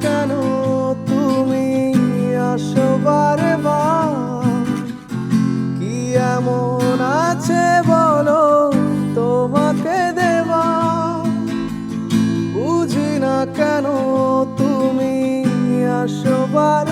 কেন তুমি আসো বারে কি এমন আছে বলো তোমাকে দেবা? বুঝি না কেন তুমি আসো বার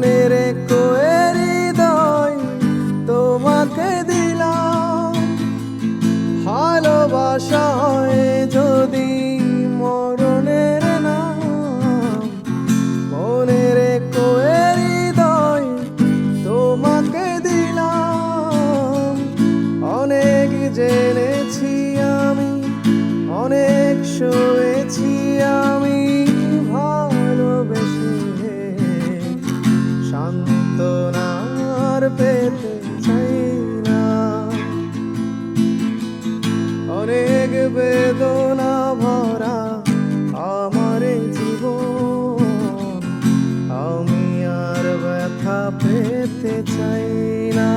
মনের হৃদয় তোমাকে দিলাম। ভালোবাসা হয় যদি মরণের না মনের হৃদয় তোমাকে দিলাম। অনেক জেনেছি আমি, অনেক শুয়েছি অনেক বেদনা ভরা জীবন, আমি আর ব্যথা পেতে চাই না।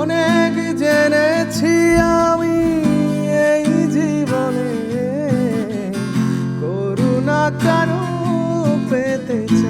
অনেক জেনেছি আমি এই করুণা কারও পেতে চাই